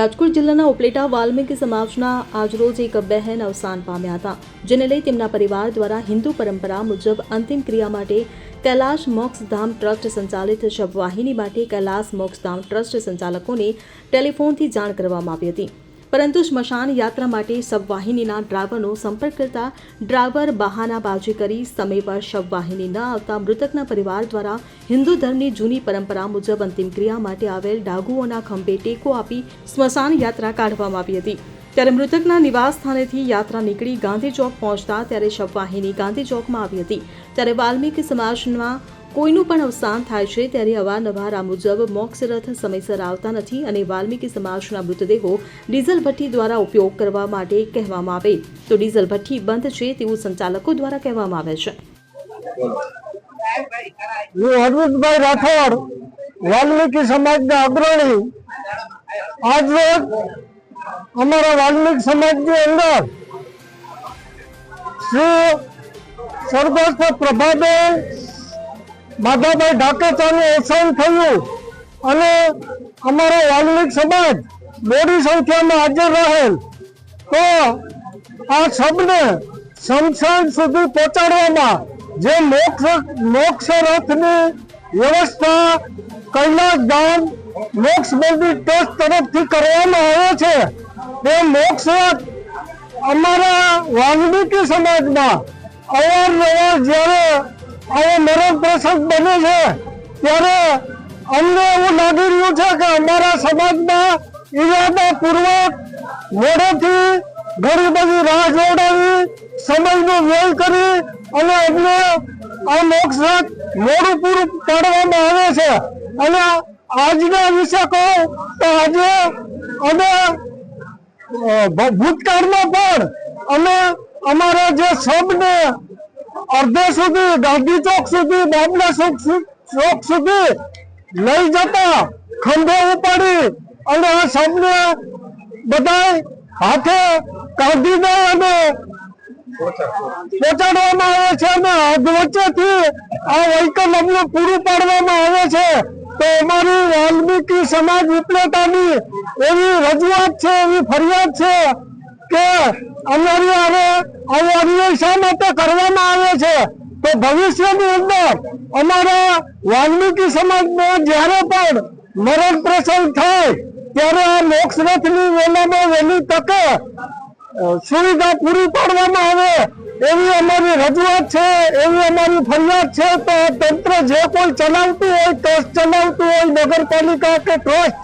રાજકોટ જિલ્લાના ઉપલેટા વાલ્મીકી સમાજના આજરોજ એક બહેન અવસાન પામ્યા હતા, જેને લઈ તેમના પરિવાર દ્વારા હિન્દુ પરંપરા મુજબ અંતિમ ક્રિયા માટે કૈલાશ મોક્ષધામ ટ્રસ્ટ સંચાલિત શબવાહિની માટે કૈલાશ મોક્ષધામ ટ્રસ્ટ સંચાલકોને ટેલિફોનથી જાણ કરવામાં આવી હતી. પરંતુ સ્મશાન યાત્રા માટે શબવાહિનીના ડ્રાઈવરનો સંપર્ક કરતા ડ્રાઈવર બહાનાબાજી કરી સમય પર શબવાહિની ન આવતા મૃતકના પરિવાર દ્વારા હિન્દુ ધર્મની જૂની પરંપરા મુજબ અંતિમ ક્રિયા માટે આવેલ ડાગુઓના ખંભે ટેકો આપી સ્મશાન યાત્રા કાઢવામાં આવી હતી. ત્યારે મૃતકના નિવાસ સ્થાનેથી યાત્રા નીકળી ગાંધી ચોક પહોંચતા ત્યારે શબવાહિની ગાંધી ચોકમાં આવી હતી. ત્યારે વાલ્મીકી સમાજમાં કોઈનું પણ અવસાન થાય છે ત્યારે અવારનવાર આ મુજબ મોક્ષરથ સમયસર આવતા નથી અને વાલ્મીકી સમાજના મૃતદેહો ડીઝલ ભઠ્ઠી દ્વારા ઉપયોગ કરવા માટે કહેવામાં આવે. તો ડીઝલ ભઠ્ઠી બંધ છે તેવું સંચાલકો દ્વારા કહેવામાં આવે છે. હું હરવિંદભાઈ રાઠોડ, વાલ્મીકી સમાજના અગ્રણી. આજરોજ અમારા વાલ્મીકી સમાજની અંદર શ્રી સ્વર્ગસ્થ પ્રભાબેન માધાભાઈ ઢાકેચાનું અવસાન થયું અને અમારો વાલ્મિક સમાજ મોટી સંખ્યામાં હાજર રહેલ. તો આ શબ્દ સંસાર સુધી પહોંચાડવામાં જે મોક્ષ મોક્ષ રથની વ્યવસ્થા કૈલાસ ધામ મોક્ષ મંદિર ટ્રસ્ટ તરફથી કરવામાં આવે છે તે મોક્ષ રથ અમારા વાલ્મીકી સમાજમાં અવારનવાર જ્યારે આવો મરણ બને છે. ત્યારે અમને એવું લાગી રહ્યું છે કે અમારા સમાજમાં ઈરાદાપૂર્વક મોડેથી ઘણી બધી રાહ જોડાવી, સમયનો વ્યય કરી અને અમને આ મોક્ષ મોડું પૂરું પાડવામાં આવે છે. અને આજના વિશે કહું તો આજે અમે ભૂતકાળમાં પણ અમે અમારા જે શબને અડધે સુધી, ગાંધી ચોક સુધી બોમ્બે ચોક સુધી લઈ જતા ખંભે ઉપાડી અને સૌને બધા હાથે કાઢી દે અને પહોંચાડવામાં આવે છે અને વચ્ચેથી આ વહીકલ અમને પૂરું પાડવામાં આવે છે. તો અમારી વાલ્મીકી સમાજ વિપ્લેતાની એવી રજૂઆત છે, એવી ફરિયાદ છે કે અમારી હવે આવો અન્યાય શા માટે કરવામાં તો ભવિષ્યની અંદર અમારા વાલ્મીકી સમાજમાં જ્યારે પણ મરણ પ્રસંગ થાય, ત્યારે આ મોક્ષ રથની વહેલામાં વહેલી તકે સુવિધા પૂરી પાડવામાં આવે, એવી અમારી રજૂઆત છે, એવી અમારી ફરિયાદ છે તો તંત્ર જે કોઈ ચલાવતું હોય, ટ્રસ્ટ ચલાવતું હોય, નગરપાલિકા કે ટ્રસ્ટ,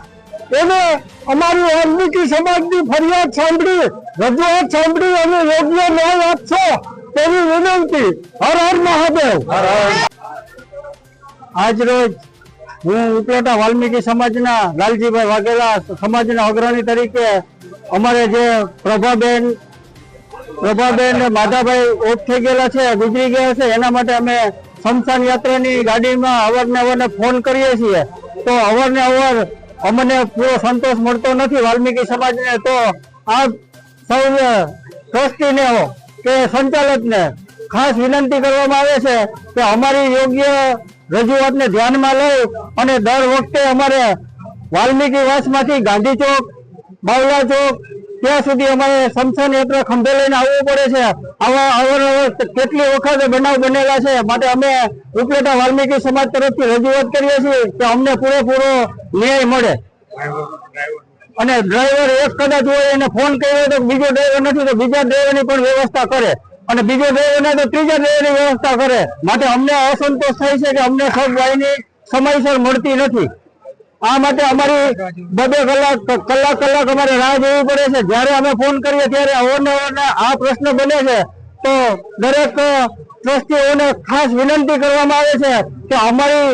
એને અમારી વાલ્મીકી સમાજની ફરિયાદ સાંભળી, રજૂઆત સાંભળી અને યોગ્ય ન્યાય આપશો. તેવી વિનંતી. હર હર મહાદેવ. આજ રોજ હું ઉપલેટા વાલ્મીકી સમાજના લાલજીભાઈ વાઘેલા સમાજના અગ્રણી તરીકે અમારે જે પ્રભાબેન પ્રભાબેન માધાભાઈ ઓફ થઈ ગયેલા છે ગુજરી ગયા છે એના માટે અમે સ્મશાન યાત્રાની ગાડીમાં અવારનવાર ફોન કરીએ છીએ. તો અવારનવાર અમને પૂરો સંતોષ મળતો નથી વાલ્મીકી સમાજને. તો આ સૌ ટ્રસ્ટીને કે સંચાલકને ખાસ વિનંતી કરવામાં આવે છે કે અમારી યોગ્ય રજૂઆતને ધ્યાનમાં લઈ અને દર વખતે અમારે વાલ્મીકી વાસમાંથી ગાંધી ચોક, બાવલા ચોક, ત્યાં સુધી અમારે શમશાન યાત્રા ખંભે લઈને આવવું પડે છે. આવા અવારનવાર કેટલી વખત બનાવ બનેલા છે માટે અમે ઉપલેટા વાલ્મીકી સમાજ તરફથી રજૂઆત કરીએ છીએ કે અમને પૂરેપૂરો ન્યાય મળે. અને ડ્રાઈવર એક કદાચ હોય એને ફોન કર્યો તો બીજો ડ્રાઈવર નથી, તો બીજા ડ્રાઈવરની પણ વ્યવસ્થા કરે. અને બીજો ડ્રાઈવર ના તો ત્રીજા ડ્રાઈવરની વ્યવસ્થા કરે. માટે અમને અસંતોષ થાય છે કે અમને સબ વાહિની સમયસર મળતી નથી. આ માટે અમારી બબે કલાક કલાક કલાક અમારે રાહ જોવી પડે છે. જ્યારે અમે ફોન કરીએ ત્યારે અવારનવાર આ પ્રશ્ન બને છે. તો દરેક ટ્રસ્ટીઓને ખાસ વિનંતી કરવામાં આવે છે કે અમારી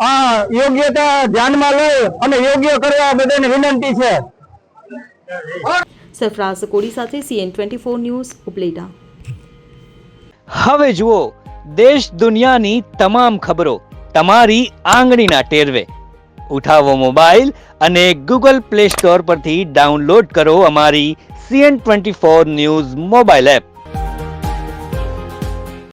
આ યોગ્યતા ધ્યાનમાં લઈ અને યોગ્ય કરવા બધાને વિનંતી છે. સરફરાઝ કોડી સાથે CN twenty four news Upleta. હવે જુઓ દેશ દુનિયાની તમામ ખબરો તમારી આંગળીના ટેરવે. ઉઠાવો મોબાઈલ અને ગૂગલ પ્લે સ્ટોર પરથી ડાઉનલોડ કરો અમારી CN twenty four news mobile app.